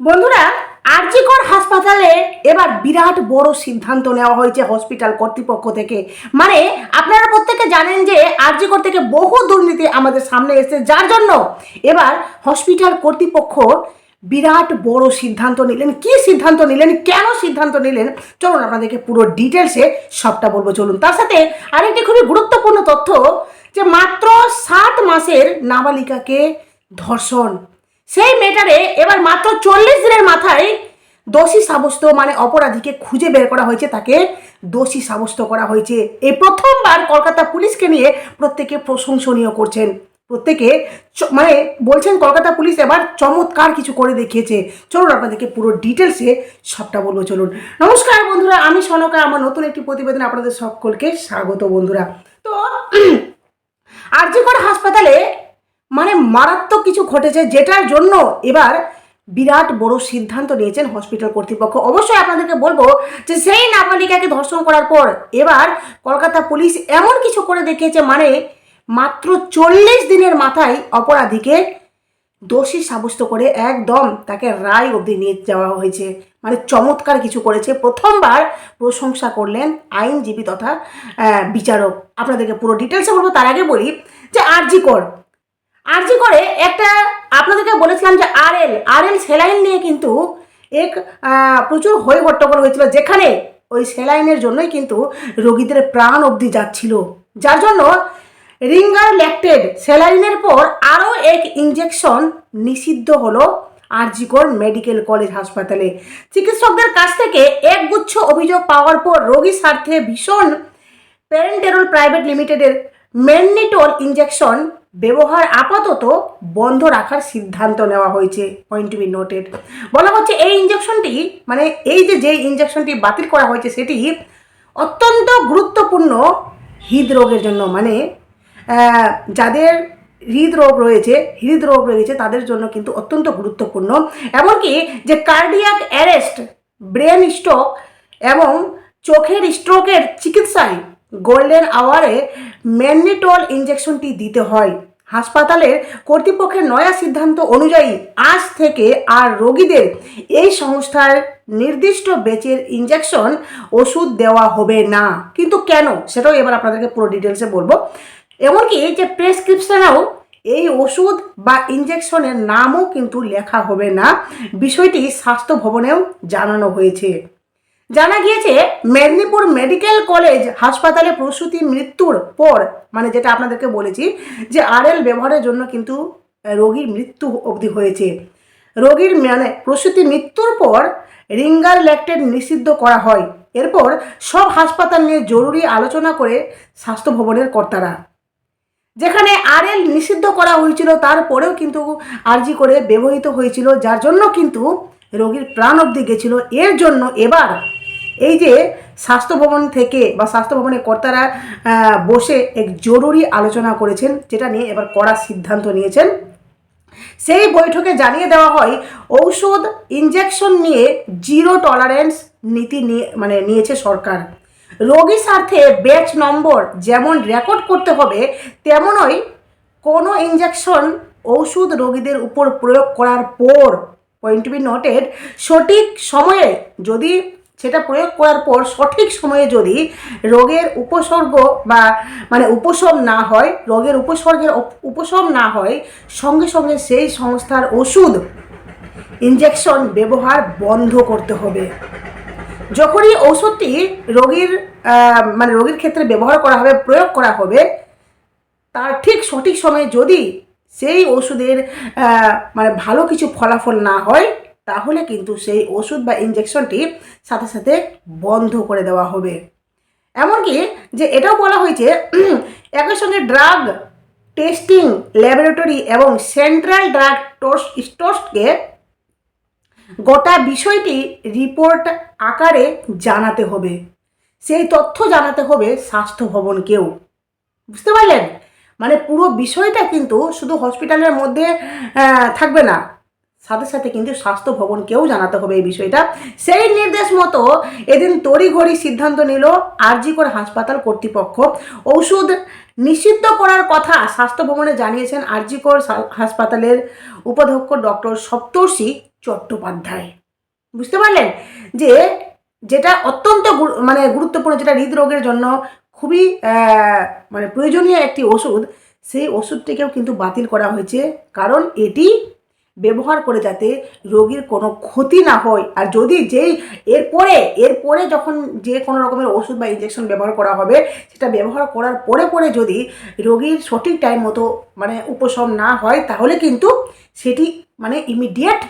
বন্ধুরা, আরজিকর হাসপাতালে এবার বিরাট বড় সিদ্ধান্ত নেওয়া হয়েছে হসপিটাল কর্তৃপক্ষ থেকে। মানে আপনারা প্রত্যেকে জানেন যে আরজিকর থেকে বহু দুর্নীতি আমাদের সামনে এসেছে। যার জন্য এবার হসপিটাল কর্তৃপক্ষ বিরাট বড় সিদ্ধান্ত নিলেন। কি সিদ্ধান্ত নিলেন? কেন সিদ্ধান্ত নিলেন? চলুন আপনাদেরকে পুরো ডিটেলসে সবটা বলব। চলুন, তার সাথে আরেকটি খুবই গুরুত্বপূর্ণ তথ্য যে মাত্র সাত মাসের নাবালিকাকে ধর্ষণ সেই মেটারে এবার মাত্র চল্লিশ দিনের মাথায় দোষী সাব্যস্ত মানে অপরাধীকে খুঁজে বের করা হয়েছে, তাকে দোষী সাব্যস্ত করা হয়েছে। এই প্রথমবার কলকাতা পুলিশকে নিয়ে প্রত্যেকে প্রশংসনীয় করছেন। প্রত্যেকে মানে বলছেন কলকাতা পুলিশ এবার চমৎকার কিছু করে দেখিয়েছে। চলুন আপনাদেরকে পুরো ডিটেলসে সবটা বলব, চলুন। নমস্কার বন্ধুরা, আমি সনকা, আমার নতুন একটি প্রতিবেদন আপনাদের সকলকে স্বাগত বন্ধুরা। তো, আরজিকর হাসপাতালে মানে মারাত্মক কিছু ঘটেছে যেটার জন্য এবার বিরাট বড় সিদ্ধান্ত নিয়েছেন হসপিটাল কর্তৃপক্ষ। অবশ্যই আপনাদেরকে বলব যে সেই নাবালিকাকে ধর্ষণ করার পর এবার কলকাতা পুলিশ এমন কিছু করে দেখিয়েছে মানে মাত্র চল্লিশ দিনের মাথায় অপরাধীকে দোষী সাব্যস্ত করে একদম তাকে রায় অবধি নিয়ে যাওয়া হয়েছে। মানে চমৎকার কিছু করেছে। প্রথমবার প্রশংসা করলেন আইনজীবী তথা বিচারক। আপনাদেরকে পুরো ডিটেলসে বলব, তার আগে বলি যে আরজি কর আরজি করে, একটা আপনাদেরকে বলেছিলাম যে আর এল আর এল সেলাইন নিয়ে কিন্তু এক প্রচুর হই হট্টগোল হয়েছিল, যেখানে ওই সেলাইনের জন্যই কিন্তু রোগীদের প্রাণ অবধি যাচ্ছিল। যার জন্য রিঙ্গার ল্যাকটেড স্যালাইনের পর আরও এক ইঞ্জেকশন নিষিদ্ধ হলো আরজিকর মেডিকেল কলেজ হাসপাতালে। চিকিৎসকদের কাছ থেকে একগুচ্ছ অভিযোগ পাওয়ার পর রোগী স্বার্থে ভীষণ প্যারেন্টেরল প্রাইভেট লিমিটেডের ম্যান্নিটোল ইঞ্জেকশন ব্যবহার আপাতত বন্ধ রাখার সিদ্ধান্ত নেওয়া হয়েছে পয়েন্ট টু বি নোটেড বলা হচ্ছে এই ইঞ্জেকশনটি মানে এই যে যে ইঞ্জেকশনটি বাতিল করা হয়েছে, সেটি অত্যন্ত গুরুত্বপূর্ণ হৃদরোগের জন্য। মানে যাদের হৃদরোগ রয়েছে হৃদরোগ রয়েছে, তাদের জন্য কিন্তু অত্যন্ত গুরুত্বপূর্ণ। এমনকি যে কার্ডিয়াক অ্যারেস্ট ব্রেন স্ট্রোক এবং চোখের স্ট্রোকের চিকিৎসায় গোল্ডেন আওয়ারে ম্যান্নিটল ইঞ্জেকশনটি দিতে হয়। হাসপাতালের কর্তৃপক্ষের নয়া সিদ্ধান্ত অনুযায়ী আজ থেকে আর রোগীদের এই সংস্থার নির্দিষ্ট বেচের ইঞ্জেকশন ওষুধ দেওয়া হবে না। কিন্তু কেন? সেটাও এবার আপনাদেরকে পুরো ডিটেলসে বলব। এমনকি এই যে প্রেসক্রিপশনেও এই ওষুধ বা ইঞ্জেকশনের নামও কিন্তু লেখা হবে না। বিষয়টি স্বাস্থ্য ভবনেও জানানো হয়েছে। জানা গিয়েছে মেদিনীপুর মেডিকেল কলেজ হাসপাতালে প্রসূতি মৃত্যুর পর মানে যেটা আপনাদেরকে বলেছি, যে আরএল ব্যবহারের জন্য কিন্তু রোগীর মৃত্যু অবধি হয়েছে। রোগীর মানে প্রসূতি মৃত্যুর পর রিঙ্গার ল্যাকটেড নিষিদ্ধ করা হয়। এরপর সব হাসপাতাল নিয়ে জরুরি আলোচনা করে স্বাস্থ্য ভবনের কর্তারা। যেখানে আরএল নিষিদ্ধ করা হয়েছিল তারপরেও কিন্তু আরজি করে ব্যবহৃত হয়েছিল, যার জন্য কিন্তু রোগীর প্রাণ অবধি গেছিল। এর জন্য এবার এই যে স্বাস্থ্য ভবন থেকে বা স্বাস্থ্য ভবনের কর্তারা বসে এক জরুরি আলোচনা করেছেন, যেটা নিয়ে এবার কড়া সিদ্ধান্ত নিয়েছেন। সেই বৈঠকে জানিয়ে দেওয়া হয়, ঔষধ ইঞ্জেকশন নিয়ে জিরো টলারেন্স নীতি নিয়ে মানে নিয়েছে সরকার। রোগী স্বার্থে ব্যাচ নম্বর যেমন রেকর্ড করতে হবে, তেমনই কোনো ইঞ্জেকশন ওষুধ রোগীদের উপর প্রয়োগ করার পর পয়েন্ট বি নোটেড সঠিক সময়ে যদি সেটা প্রয়োগ করার পর সঠিক সময়ে যদি রোগের উপসর্গ বা মানে উপশম না হয়, রোগের উপসর্গের উপশম না হয়, সঙ্গে সঙ্গে সেই সংস্থার ওষুধ ইঞ্জেকশন ব্যবহার বন্ধ করতে হবে। যখনই ঔষধটি রোগীর মানে রোগীর ক্ষেত্রে ব্যবহার করা হবে, প্রয়োগ করা হবে, তার ঠিক সঠিক সময়ে যদি সেই ওষুধের মানে ভালো কিছু ফলাফল না হয় তাহলে কিন্তু সেই ওষুধ বা ইঞ্জেকশনটি সাথে সাথে বন্ধ করে দেওয়া হবে। এমনকি যে এটাও বলা হয়েছে, একই সঙ্গে ড্রাগ টেস্টিং ল্যাবরেটরি এবং সেন্ট্রাল ড্রাগ স্টোর্সকে গোটা বিষয়টি রিপোর্ট আকারে জানাতে হবে। সেই তথ্য জানাতে হবে স্বাস্থ্য ভবনকেও। বুঝতে পারলেন? মানে পুরো বিষয়টা কিন্তু শুধু হসপিটালের মধ্যে থাকবে না। সাথে সাথে কিন্তু স্বাস্থ্য ভবনকেও জানাতে হবে এই বিষয়টা। সেই নির্দেশ মতো এদিন তড়িঘড়ি সিদ্ধান্ত নিল আরজিকর হাসপাতাল কর্তৃপক্ষ। ঔষধ নিষিদ্ধ করার কথা স্বাস্থ্য ভবনে জানিয়েছেন আরজিকর হাসপাতালের উপাধ্যক্ষ ডক্টর সপ্তর্ষি চট্টোপাধ্যায়। বুঝতে পারলেন? যে যেটা অত্যন্ত মানে গুরুত্বপূর্ণ, যেটা হৃদরোগের জন্য খুবই মানে প্রয়োজনীয় একটি ওষুধ, সেই ওষুধটিকেও কিন্তু বাতিল করা হয়েছে। কারণ এটি ব্যবহার করে যাতে রোগীর কোনো ক্ষতি না হয়। আর যদি যেই এরপরে এরপরে যখন যে কোনো রকমের ওষুধ বা ইঞ্জেকশন ব্যবহার করা হবে, সেটা ব্যবহার করার পরে পরে যদি রোগীর সঠিক টাইম মতো মানে উপশম না হয়, তাহলে কিন্তু সেটি মানে ইমিডিয়েট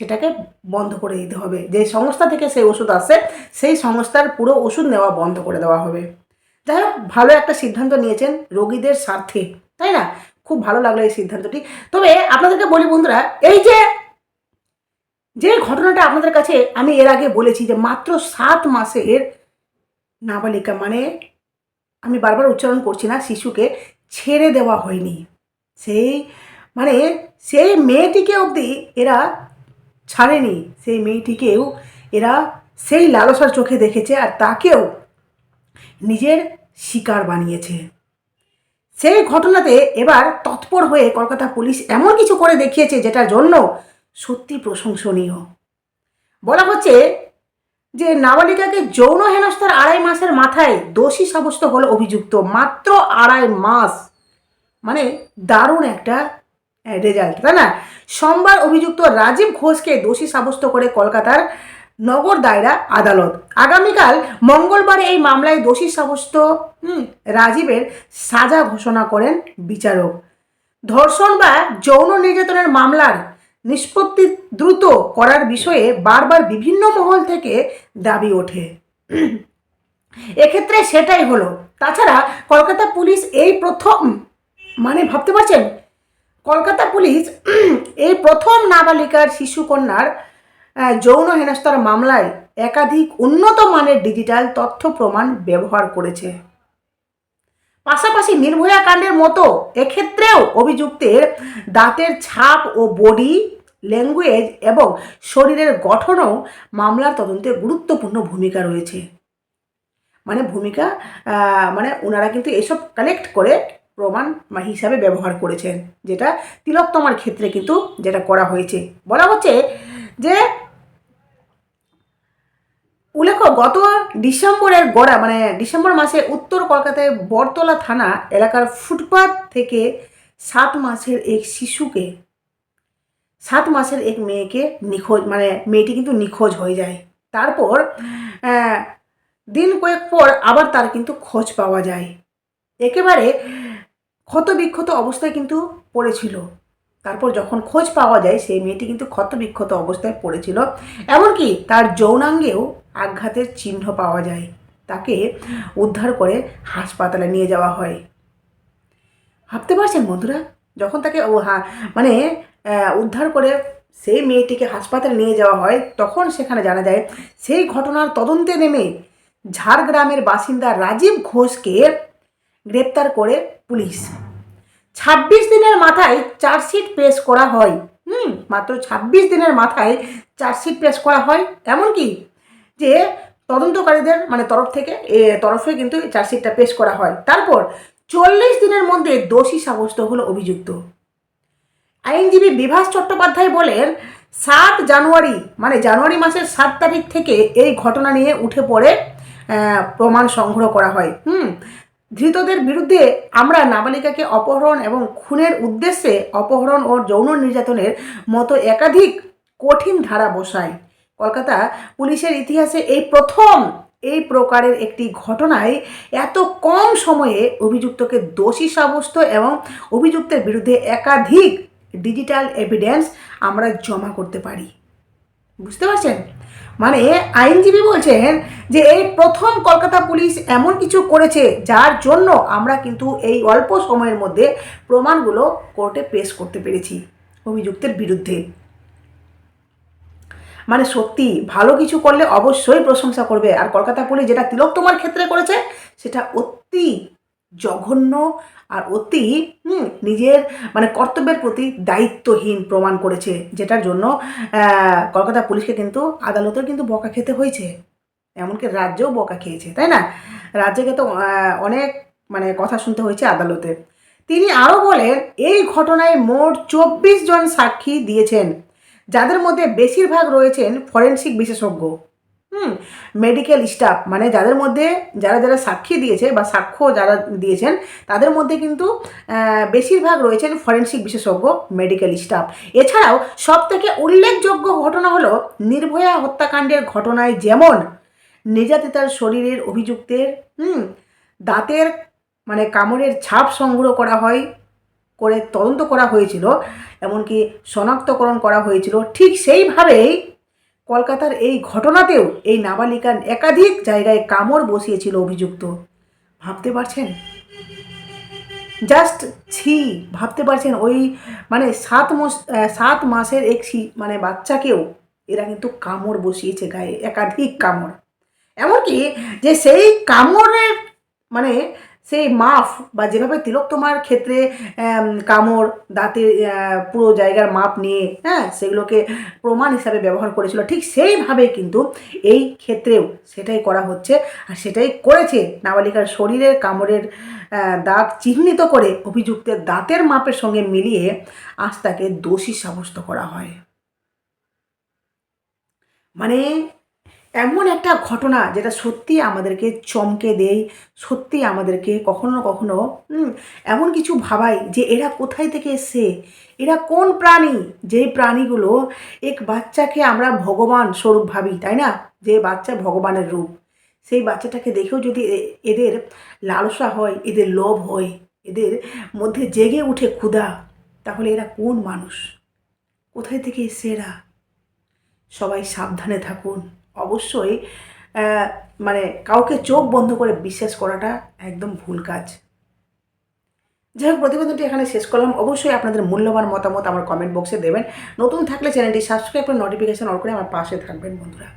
সেটাকে বন্ধ করে দিতে হবে। যে সংস্থা থেকে সেই ওষুধ আসে, সেই সংস্থার পুরো ওষুধ নেওয়া বন্ধ করে দেওয়া হবে। যাই হোক, ভালো একটা সিদ্ধান্ত নিয়েছেন রোগীদের স্বার্থে, তাই না? খুব ভালো লাগল এই সিদ্ধান্তটি। তবে আপনাদেরকে বলি বন্ধুরা, এই যে যে ঘটনাটা আপনাদের কাছে আমি এর আগে বলেছি যে মাত্র সাত মাসের নাবালিকা মানে আমি বারবার উচ্চারণ করছি না, শিশুকে ছেড়ে দেওয়া হয়নি। সেই মানে সেই মেয়েটিকে অবধি এরা ছাড়েনি, সেই মেয়েটিকেও এরা সেই লালসার চোখে দেখেছে আর তাকেও নিজের শিকার বানিয়েছে। সেই ঘটনাতে এবার তৎপর হয়ে কলকাতা পুলিশ এমন কিছু করে দেখিয়েছে যেটার জন্য সত্যি প্রশংসনীয়। বলা হচ্ছে যে নাবালিকাকে যৌন হেনস্থার আড়াই মাসের মাথায় দোষী সাব্যস্ত হলো অভিযুক্ত মাত্র আড়াই মাস। মানে দারুণ একটা রেজাল্ট তাই না? সোমবার অভিযুক্ত রাজীব ঘোষকে দোষী সাব্যস্ত করে কলকাতার নগর দায়রা আদালত। আগামীকাল মঙ্গলবার এই মামলায় দোষী সাব্যস্ত রাজীবের সাজা ঘোষণা করেন বিচারক। ধর্ষণ বা যৌন নির্যাতনের মামলার নিষ্পত্তি দ্রুত করার বিষয়ে বারবার বিভিন্ন মহল থেকে দাবি ওঠে। এক্ষেত্রে সেটাই হলো। তাছাড়া কলকাতা পুলিশ এই প্রথম মানে ভাবতে পারছেন? কলকাতা পুলিশ এই প্রথম নাবালিকার শিশুকন্যার যৌন হেনস্থার মামলায় একাধিক উন্নত মানের ডিজিটাল তথ্য প্রমাণ ব্যবহার করেছে। পাশাপাশি নির্ভয়া কাণ্ডের মতো এক্ষেত্রেও অভিযুক্তের দাঁতের ছাপ ও বডি, ল্যাঙ্গুয়েজ এবং শরীরের গঠনও মামলার তদন্তে গুরুত্বপূর্ণ ভূমিকা রয়েছে। মানে ভূমিকা মানে ওনারা কিন্তু এসব কালেক্ট করে প্রমাণ হিসাবে ব্যবহার করেছেন, যেটা তিলোত্তমার ক্ষেত্রে কিন্তু যেটা করা হয়েছে। বলা হচ্ছে যে গত ডিসেম্বরের গড়া মানে ডিসেম্বর মাসে উত্তর কলকাতায় বরতলা থানা এলাকার ফুটপাত থেকে সাত মাসের এক শিশুকে সাত মাসের এক মেয়েকে নিখোঁজ মানে মেয়েটি কিন্তু নিখোঁজ হয়ে যায়। তারপর দিন কয়েক পর আবার তার কিন্তু খোঁজ পাওয়া যায়। একেবারে ক্ষতবিক্ষত অবস্থায় কিন্তু পড়েছিল। তারপর যখন খোঁজ পাওয়া যায় সেই মেয়েটি কিন্তু ক্ষতবিক্ষত অবস্থায় পড়েছিল। এমনকি তার যৌনাঙ্গেও আঘাতের চিহ্ন পাওয়া যায়। তাকে উদ্ধার করে হাসপাতালে নিয়ে যাওয়া হয়। ভাবতে পারছেন বন্ধুরা? যখন তাকে ও হা মানে উদ্ধার করে সেই মেয়েটিকে হাসপাতালে নিয়ে যাওয়া হয়, তখন সেখানে জানা যায় সেই ঘটনার তদন্তে নেমে ঝাড়গ্রামের বাসিন্দা রাজীব ঘোষকে গ্রেপ্তার করে পুলিশ। ছাব্বিশ দিনের মাথায় চার্জশিট পেশ করা হয়। হুম, মাত্র ছাব্বিশ দিনের মাথায় চার্জশিট পেশ করা হয়। এমনকি যে তদন্তকারীদের মানে তরফ থেকে, এ, তরফে কিন্তু এই চার্জশিটটা পেশ করা হয়। তারপর চল্লিশ দিনের মধ্যে দোষী সাব্যস্ত হলো অভিযুক্ত। আইনজীবী বিভাস চট্টোপাধ্যায় বলেন, সাত জানুয়ারি মানে জানুয়ারি মাসের সাত তারিখ থেকে এই ঘটনা নিয়ে উঠে পড়ে প্রমাণ সংগ্রহ করা হয়। হুম, ধৃতদের বিরুদ্ধে আমরা নাবালিকাকে অপহরণ এবং খুনের উদ্দেশ্যে অপহরণ ও যৌন নির্যাতনের মতো একাধিক কঠিন ধারা বসাই। কলকাতা পুলিশের ইতিহাসে এই প্রথম এই প্রকারের একটি ঘটনায় এত কম সময়ে অভিযুক্তকে দোষী সাব্যস্ত এবং অভিযুক্তের বিরুদ্ধে একাধিক ডিজিটাল এভিডেন্স আমরা জমা করতে পারি। বুঝতে পারছেন? মানে আইনজীবী বলছেন যে এই প্রথম কলকাতা পুলিশ এমন কিছু করেছে যার জন্য আমরা কিন্তু এই অল্প সময়ের মধ্যে প্রমাণগুলো কোর্টে পেশ করতে পেরেছি অভিযুক্তের বিরুদ্ধে। মানে সত্যি ভালো কিছু করলে অবশ্যই প্রশংসা করবে। আর কলকাতা পুলিশ যেটা তিলক তোমার ক্ষেত্রে করেছে, সেটা অতি জঘন্য আর অতি নিজের মানে কর্তব্যের প্রতি দায়িত্বহীন প্রমাণ করেছে, যেটার জন্য কলকাতা পুলিশকে কিন্তু আদালতেও কিন্তু বকা খেতে হয়েছে। এমনকি রাজ্যেও বকা খেয়েছে, তাই না? রাজ্যকে তো অনেক মানে কথা শুনতে হয়েছে আদালতে। তিনি আরও বলেন, এই ঘটনায় মোট চব্বিশ জন সাক্ষী দিয়েছেন। যাদের মধ্যে বেশিরভাগ রয়েছেন ফরেন্সিক বিশেষজ্ঞ। হুম মেডিকেল স্টাফ মানে যাদের মধ্যে যারা যারা সাক্ষী দিয়েছে বা সাক্ষ্য যারা দিয়েছেন, তাদের মধ্যে কিন্তু বেশিরভাগ রয়েছেন ফরেন্সিক বিশেষজ্ঞ মেডিকেল স্টাফ এছাড়াও সব থেকে উল্লেখযোগ্য ঘটনা হলো নির্ভয়া হত্যাকাণ্ডের ঘটনায় যেমন নির্যাতিতার শরীরের অভিযুক্তের, হুম, দাঁতের মানে কামড়ের ছাপ সংগ্রহ করা হয় করে তদন্ত করা হয়েছিল, এমনকি শনাক্তকরণ করা হয়েছিল। ঠিক সেইভাবেই কলকাতার এই ঘটনাতেও এই নাবালিকার একাধিক জায়গায় কামড় বসিয়েছিল অভিযুক্ত। ভাবতে পারছেন? জাস্ট ছি, ভাবতে পারছেন? ওই মানে সাত মাস সাত মাসের এক মানে বাচ্চাকেও এরা কিন্তু কামড় বসিয়েছে গায়ে, একাধিক কামড়। এমনকি যে সেই কামড়ের মানে সেই মাপ বা যেভাবে তিলক তোমার ক্ষেত্রে কামড়, দাঁতের পুরো জায়গার মাপ নিয়ে হ্যাঁ সেগুলোকে প্রমাণ হিসাবে ব্যবহার করেছিল, ঠিক সেইভাবে কিন্তু এই ক্ষেত্রেও সেটাই করা হচ্ছে আর সেটাই করেছে নাবালিকার শরীরের কামড়ের দাঁত চিহ্নিত করে অভিযুক্তের দাঁতের মাপের সঙ্গে মিলিয়ে আজ তাকে দোষী সাব্যস্ত করা হয়। মানে এমন একটা ঘটনা যেটা সত্যি আমাদেরকে চমকে দেয় সত্যি আমাদেরকে কখনো কখনো এমন কিছু ভাবাই যে এরা কোথায় থেকে এসছে, এরা কোন প্রাণী? যেই প্রাণীগুলো এক বাচ্চাকে আমরা ভগবান স্বরূপ ভাবি, তাই না? যে বাচ্চা ভগবানের রূপ। সেই বাচ্চাটাকে দেখেও যদি এদের লালসা হয়, এদের লোভ হয়, এদের মধ্যে জেগে উঠে ক্ষুধা, তাহলে এরা কোন মানুষ? কোথায় থেকে এসছে এরা? সবাই সাবধানে থাকুন। অবশ্যই মানে কাউকে চোখ বন্ধ করে বিশ্বাস করাটা একদম ভুল কাজ। যাই হোক, প্রতিবেদনটি এখানে শেষ করলাম। অবশ্যই আপনাদের মূল্যবান মতামত আমার কমেন্ট বক্সে দেবেন। নতুন থাকলে চ্যানেলটি সাবস্ক্রাইব করে নোটিফিকেশান অন করে আমার পাশে থাকবেন বন্ধুরা।